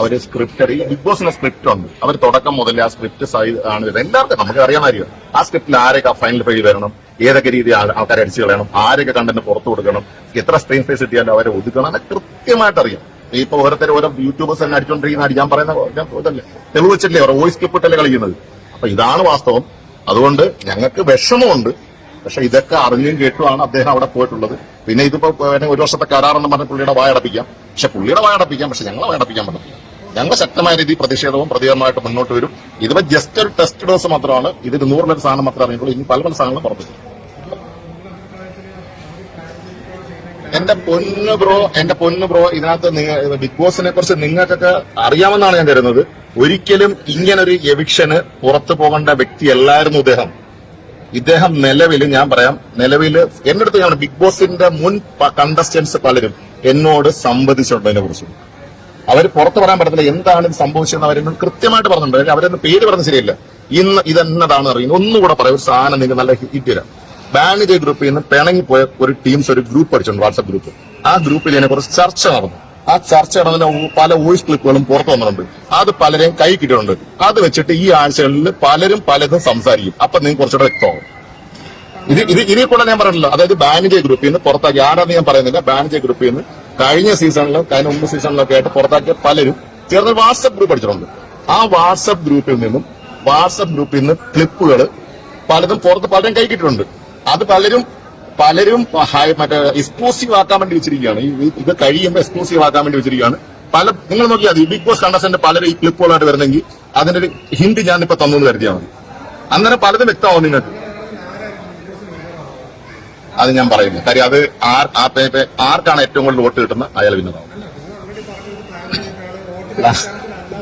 അവർ script big ബോസിന്റെ script ഉണ്ട് അവർ തുടക്കം മുതൽ ആ സ്ക്രിപ്റ്റ് ആണ് എല്ലാവർക്കും നമുക്ക് അറിയാൻ അറിയാം ആ സ്ക്രിപ്റ്റിൽ ആരൊക്കെ ഫൈനൽ പേജ് വരണം? ഏതൊക്കെ രീതി ആൾക്കാരെ അടിച്ചു കളയണം? ആരൊക്കെ കണ്ടന്റ് പുറത്തു കൊടുക്കണം? എത്ര സ്ക്രീൻ സ്പേസ് കിട്ടിയാലും അവരെ ഒതുക്കണം? അതൊക്കെ കൃത്യമായിട്ട് അറിയാം. ഇപ്പൊ ഓരോരുത്തർ ഓരോ യൂട്യൂബേഴ്സ് തന്നെ അടിച്ചോണ്ടിരിക്കുന്ന അടി ഞാൻ പറയുന്ന തെളിവ് വെച്ചിട്ടില്ലേ? അവരെ വോയിസ് ക്ലിപ്പ് ഇട്ടല്ലേ കളിക്കുന്നത്? അപ്പൊ ഇതാണ് വാസ്തവം. അതുകൊണ്ട് ഞങ്ങൾക്ക് വിഷമമുണ്ട്. പക്ഷെ ഇതൊക്കെ അറിഞ്ഞും കേട്ടുമാണ് അദ്ദേഹം അവിടെ പോയിട്ടുള്ളത്. പിന്നെ ഇതിപ്പോ ഒരു വർഷത്തെ കരാറെന്ന് പറഞ്ഞ പുള്ളിയുടെ വായടപ്പിക്കാം. പക്ഷെ പുള്ളിയുടെ വായടപ്പിക്കാം. പക്ഷെ ഞങ്ങളെ വായടപ്പിക്കാൻ പറ്റില്ല ഞങ്ങൾ ശക്തമായ രീതിയിൽ പ്രതിഷേധവും പ്രതികരണമായിട്ട് മുന്നോട്ട് വരും. ഇതിപ്പോ ജസ്റ്റ് ഒരു ടെസ്റ്റ് ഡോസ് മാത്രമാണ്. ഇതിൽ നൂറിലൊരു സാധനം മാത്രമേ അറിയുള്ളൂ. ഇനി പല പല സാധനങ്ങളും പുറത്തു എന്റെ പൊന്നു ബ്രോ എന്റെ പൊന്നു ബ്രോ ഇതിനകത്ത് ബിഗ് ബോസിനെ കുറിച്ച് നിങ്ങൾക്കൊക്കെ അറിയാമെന്നാണ് ഞാൻ കരുതുന്നത്. ഒരിക്കലും ഇങ്ങനൊരു എവിക്ഷന് പുറത്തു പോകേണ്ട വ്യക്തിയല്ലായിരുന്നു ഇദ്ദേഹം. ഇദ്ദേഹം നിലവിൽ ഞാൻ പറയാം നിലവിൽ എന്റെ അടുത്ത് ഞാൻ ബിഗ് ബോസിന്റെ മുൻ കണ്ടസ്റ്റന്റ്സ് പലരും എന്നോട് സംവദിച്ചിട്ടുണ്ട് അതിനെ കുറിച്ച്. അവർ പുറത്ത് പറയാൻ പറ്റത്തില്ല എന്താണ് ഇത് സംഭവിച്ചതെന്ന് അവരെന്നോട് കൃത്യമായിട്ട് പറഞ്ഞിട്ടുണ്ട്. അവരൊന്ന് പേര് പറഞ്ഞ ശരിയല്ല. ഇന്ന് ഇതെന്നതാണ് അറിയുന്നത് ഒന്നുകൂടെ പറയാം. ഒരു സാധനം നിങ്ങൾ നല്ല ഹിറ്റ് തരാം. ബാനിജ് ഗ്രൂപ്പിൽ നിന്ന് പിണങ്ങിപ്പോയ ഒരു ടീംസ് ഒരു ഗ്രൂപ്പ് അടിച്ചിട്ടുണ്ട് വാട്സ്ആപ്പ് ഗ്രൂപ്പ് ആ ഗ്രൂപ്പിൽ ഇതിനെ കുറച്ച് ചർച്ച നടന്നു. ആ ചർച്ച നടന്ന പല വോയിസ് ക്ലിപ്പുകളും പുറത്തു വന്നിട്ടുണ്ട്. അത് പലരെയും കൈ കിട്ടിയിട്ടുണ്ട്. അത് വെച്ചിട്ട് ഈ ആഴ്ചകളിൽ പലരും പലതും സംസാരിക്കും. അപ്പൊ നിങ്ങൾക്ക് കുറച്ചുകൂടെ വ്യക്തമാകും. ഇത് ഇത് ഇതിൽ കൂടെ ഞാൻ പറഞ്ഞില്ല. അതായത് ബാനിജെ ഗ്രൂപ്പിൽ നിന്ന് പുറത്താക്കി. ആരാന്ന് ഞാൻ പറയുന്നില്ല. ബാനിജെ ഗ്രൂപ്പിൽ നിന്ന് കഴിഞ്ഞ സീസണിലും കഴിഞ്ഞ മുമ്പ് സീസണിലൊക്കെ ആയിട്ട് പുറത്താക്കിയ പലരും ചേർന്ന് വാട്സപ്പ് ഗ്രൂപ്പ് അടിച്ചിട്ടുണ്ട് ആ വാട്സപ്പ് ഗ്രൂപ്പിൽ നിന്നും വാട്സപ്പ് ഗ്രൂപ്പിൽ നിന്ന് ക്ലിപ്പുകൾ പലതും പുറത്ത് പലരും കൈക്കിട്ടുണ്ട് അത് പലരും പലരും മറ്റേ എക്സ്ക്ലൂസീവ് ആക്കാൻ വേണ്ടി വെച്ചിരിക്കുകയാണ്. ഇത് കഴിയുമ്പോൾ എക്സ്ക്ലൂസീവ് ആക്കാൻ വേണ്ടി വെച്ചിരിക്കുകയാണ്. പല നിങ്ങൾ നോക്കിയാൽ മതി ബിഗ് ബോസ് കണ്ടസ്റ്റന്റ് പലരും ഈ ക്ലിപ്പുകളായിട്ട് വരുന്നെങ്കിൽ അതിന്റെ ഒരു ഹിന്റ് ഞാൻ തന്നു എന്ന് കരുതിയാൽ മതി. പലതും വ്യക്തമാവും നിങ്ങൾക്ക്. അത് ഞാൻ പറയുന്നു. കാര്യം അത് ആർ ആ പേ- പേ- ആർക്കാണ് ഏറ്റവും കൂടുതൽ വോട്ട് കിട്ടുന്നത്? അയാൾ വിന്നതാവും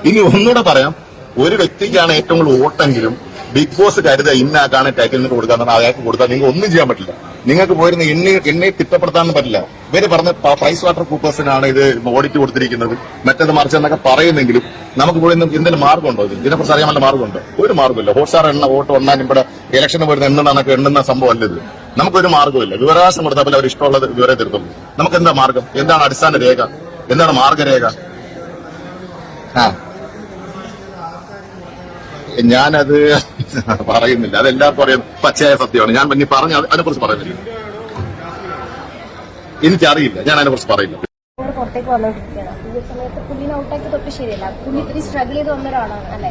ഇനി ഒന്നുകൂടെ പറയാം. ഒരു വ്യക്തിക്കാണ് ഏറ്റവും കൂടുതൽ വോട്ടെങ്കിലും ബിഗ് ബോസ് കരുത ഇന്നാക്കാണ് ടൈറ്റിൽ നിന്ന് കൊടുക്കാൻ അയാൾക്ക് കൊടുത്താൽ നിങ്ങൾക്ക് ഒന്നും ചെയ്യാൻ പറ്റില്ല. നിങ്ങൾക്ക് പോയിരുന്ന എണ്ണി എണ്ണയെ തിട്ടപ്പെടുത്താനും പറ്റില്ല. ഇവർ പറഞ്ഞ പ്രൈസ് വാട്ടർ കൂപ്പേഴ്സിനാണ് ഇത് ഓഡിറ്റ് കൊടുത്തിരിക്കുന്നത്. മറ്റേത് മറിച്ച് എന്നൊക്കെ പറയുന്നെങ്കിലും നമുക്ക് പോയി എന്തെങ്കിലും മാർഗമുണ്ടോ ഇത് ഇതിനെക്കുറിച്ച് അറിയാൻ വല്ല മാർഗമുണ്ടോ? ഒരു മാർഗമില്ല ഹോട്ട്സ്റ്റാർ എണ്ണ വോട്ട് വന്നാൽ ഇവിടെ ഇലക്ഷന് പോയിരുന്ന എണ്ണെന്നൊക്കെ എണ്ണുന്ന സംഭവം അല്ല ഇത്. നമുക്കൊരു മാർഗമില്ല വിവരാവകാശം കൊടുത്താൽ പോലെ അവർ ഇഷ്ടമുള്ളത് വിവരം തീർക്കും. നമുക്ക് എന്താ മാർഗം എന്താണ് അടിസ്ഥാന രേഖ? എന്താണ് മാർഗരേഖ ആ. ഞാനത് പറയുന്നില്ല. അതെല്ലാവർക്കും അറിയാം. പച്ചയായ സത്യമാണ്. ഞാൻ പിന്നെ പറഞ്ഞ അതിനെ കുറിച്ച് പറയുന്നില്ല. എനിക്കറിയില്ല. ഞാൻ അതിനെ കുറിച്ച് പറയില്ല ഈ അല്ലെ?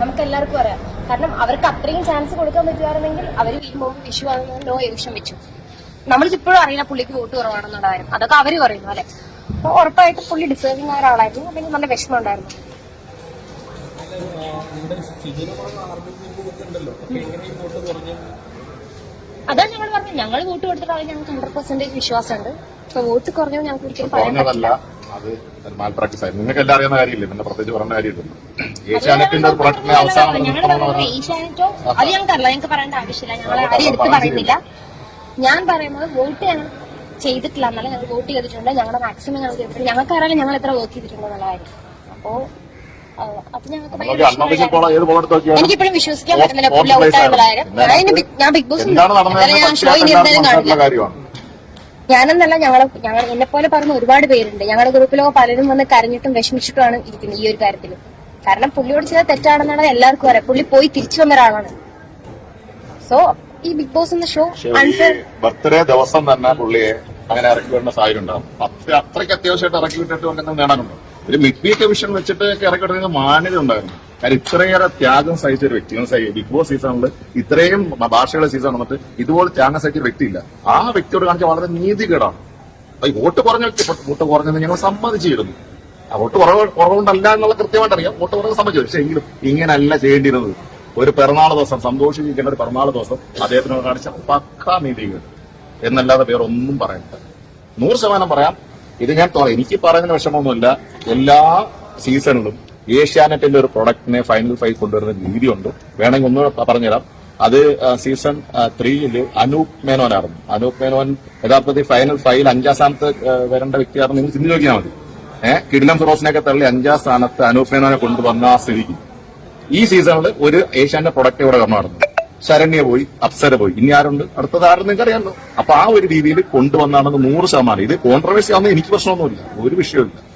നമുക്ക് എല്ലാവർക്കും അറിയാം. കാരണം അവർക്ക് അത്രയും ചാൻസ് കൊടുക്കാൻ പറ്റുകയാണെങ്കിൽ അവർ വീഴുമ്പോൾ വിഷു ആണെന്ന് നോ എവിഷം വെച്ചു നമ്മളിപ്പോഴും അറിയില്ല പുള്ളിക്ക് വോട്ട് കുറവാണെന്നുള്ള കാര്യം. അതൊക്കെ അവർ പറയുന്നു അല്ലെ? അപ്പൊ ഉറപ്പായിട്ടും പുള്ളി ഡിസേർവിംഗ് ആയ ഒരാളായിരുന്നു അല്ലെങ്കിൽ നല്ല വിഷമം ഉണ്ടായിരുന്നു അതാ ഞങ്ങൾ പറഞ്ഞു ഞങ്ങൾ വോട്ട് കൊടുത്തിട്ടാണെങ്കിൽ ഞങ്ങൾക്ക് ഹൺഡ്രഡ് പെർസെന്റേജ് വിശ്വാസമുണ്ട്. അപ്പൊ വോട്ട് കുറഞ്ഞോ ഞങ്ങൾക്ക് ഒരിക്കലും പറയാൻ പറഞ്ഞതല്ല അത് മാൽ പ്രാക്ടീസ് ആയിരുന്നു. നിങ്ങൾക്ക് എല്ലാം അറിയുന്ന കാര്യമില്ലേ? പിന്നെ പ്രത്യേകിച്ച് പറഞ്ഞ കാര്യമില്ല? ഏഷ്യാനെറ്റിന്റെ ഒരു പ്രൊഡക്റ്റിനെ അവസാനം ഞങ്ങൾ നിർത്തണമെന്ന് പറഞ്ഞ പറഞ്ഞാൽ ഏഷ്യാനെറ്റോ അത് ഞങ്ങൾക്കറിയില്ല ഞങ്ങൾക്ക് പറയേണ്ട ആവശ്യമില്ല. ഞങ്ങൾ ആരും എടുത്ത് പറയുന്നില്ല. ഞാൻ പറയുന്നത് വോട്ട് ഞങ്ങൾ ചെയ്തിട്ടില്ല എന്നല്ല ഞങ്ങൾ വോട്ട് ചെയ്തിട്ടുണ്ട്. ഞങ്ങളുടെ മാക്സിമം ഞങ്ങൾ ചെയ്തിട്ടുണ്ട് ഞങ്ങൾക്ക് അറിയാലും ഞങ്ങൾ എത്ര വർക്ക് ചെയ്തിട്ടുണ്ട് എന്നുള്ള കാര്യം അപ്പോ അത് ഞങ്ങൾക്ക് എനിക്കിപ്പോഴും വിശ്വസിക്കാൻ പറ്റുന്നില്ല. ഞാൻ ബിഗ്- ബോസ് ഞാൻ ഷോ ഇനി എന്തായാലും കാണില്ല. ഞാനെന്നല്ല ഞങ്ങളെ ഞങ്ങൾ എന്നെ പോലെ പറഞ്ഞ ഒരുപാട് പേരുണ്ട്. ഞങ്ങളുടെ ഗ്രൂപ്പിലൊക്കെ പലരും വന്ന് കരഞ്ഞിട്ടും വിഷമിച്ചിട്ടുമാണ് ഇരിക്കുന്നത് ഈ ഒരു കാര്യത്തിൽ കാരണം പുള്ളിയോട് ചെയ്ത തെറ്റാണെന്നാണ് എല്ലാവർക്കും അറിയാം. പുള്ളി പോയി തിരിച്ചു വന്ന ഒരാളാണ്. സോ ഈ ബിഗ് ബോസ് എന്ന ഷോ അൺഫെയർ ബർത്ത്ഡേ ദിവസം തന്നെ പുള്ളിയെ അങ്ങനെ ഇറക്കി വിടുന്ന സാഹചര്യം ഉണ്ടാകും അത്ര അത്രയ്ക്ക് അത്യാവശ്യമായിട്ട് ഇറക്കി വിട്ടിട്ട് നേടാനുണ്ടോ? ഒരു മിഡ് വീക്ക് വിഷൻ വെച്ചിട്ട് ഇറക്കി വിടുന്ന മാന്യത ഉണ്ടായിരുന്നു. കാര്യം ഇത്രയേറെ ത്യാഗം സഹിച്ച ഒരു വ്യക്തി ബിഗ് ബോസ് സീസണിൽ ഇത്രയും ഭാഷകളെ സീസൺ വന്നിട്ട് ഇതുപോലെ ത്യാഗം സഹിച്ച ഒരു വ്യക്തിയില്ല. ആ വ്യക്തിയോട് കാണിച്ച വളരെ നീതികേടാണ്. വോട്ട് കുറഞ്ഞ വ്യക്തി വോട്ട് കുറഞ്ഞെന്ന് ഞങ്ങൾ സമ്മതിച്ചിരുന്നു. വോട്ട് കുറവ് കുറവുണ്ടല്ല എന്നുള്ള കൃത്യമായിട്ട് അറിയാം. വോട്ട് കുറവ് സമ്മതിച്ചു. പക്ഷെ എങ്കിലും ഇങ്ങനല്ല ചെയ്യേണ്ടിയിരുന്നത്. ഒരു പിറന്നാൾ ദിവസം സന്തോഷിപ്പിക്കേണ്ട ഒരു പിറന്നാൾ ദിവസം അദ്ദേഹത്തിനോട് കാണിച്ച പക്കാ നീതികേട്. എന്നല്ലാതെ വേറെ ഒന്നും പറയണ്ട. നൂറ് ശതമാനം പറയാം. ഇത് ഞാൻ എനിക്ക് പറയുന്ന വിഷമമൊന്നുമില്ല. എല്ലാ സീസണിലും ഏഷ്യാനെറ്റിന്റെ ഒരു പ്രൊഡക്റ്റിനെ ഫൈനൽ ഫൈവ് കൊണ്ടുവരുന്ന രീതിയുണ്ട്. വേണമെങ്കിൽ ഒന്നുകൂടെ പറഞ്ഞുതരാം. അത് സീസൺ ത്രീയിൽ അനൂപ് മേനോനായിരുന്നു അനൂപ് മേനോൻ യഥാർത്ഥത്തിൽ ഫൈനൽ ഫൈവിൽ അഞ്ചാം സ്ഥാനത്ത് വരേണ്ട വ്യക്തിയായിരുന്നു. നിങ്ങൾ ചിന്തി നോക്കിയാൽ മതി. ഏഹ് കിടിലം ഫിറോസിനെയൊക്കെ തള്ളി അഞ്ചാം സ്ഥാനത്ത് അനൂപ് മേനോനെ കൊണ്ടുവന്ന ആ സ്ഥിതിക്ക്. ഈ സീസണിൽ ഒരു ഏഷ്യാന്റെ പ്രൊഡക്റ്റ് ഇവിടെ കടന്നു ശരണ്യ പോയി അപ്സര പോയി. ഇനി ആരുണ്ട്? അടുത്തത് ആരും നിങ്ങൾക്ക് അറിയാമല്ലോ അപ്പൊ ആ ഒരു രീതിയിൽ കൊണ്ടുവന്നാണെന്ന് നൂറ് ശതമാനം. ഇത് കോൺട്രവേഴ്സി ആവുന്ന എനിക്ക് പ്രശ്നമൊന്നുമില്ല. ഒരു വിഷയമില്ല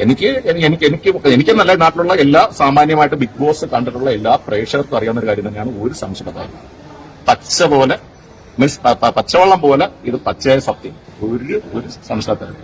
എനിക്ക് എനിക്ക് എനിക്ക് എനിക്ക് എനിക്കെന്നല്ല നാട്ടിലുള്ള എല്ലാ സാമാന്യമായിട്ട് ബിഗ് ബോസ് കണ്ടിട്ടുള്ള എല്ലാ പ്രേക്ഷകർക്കും അറിയാവുന്ന ഒരു കാര്യം തന്നെയാണ് ഒരു സംശയം പച്ച പോലെ മീൻസ് പച്ചവെള്ളം പോലെ ഇത് പച്ചയായ സത്യം. ഒരു ഒരു സംശയത്തില്ല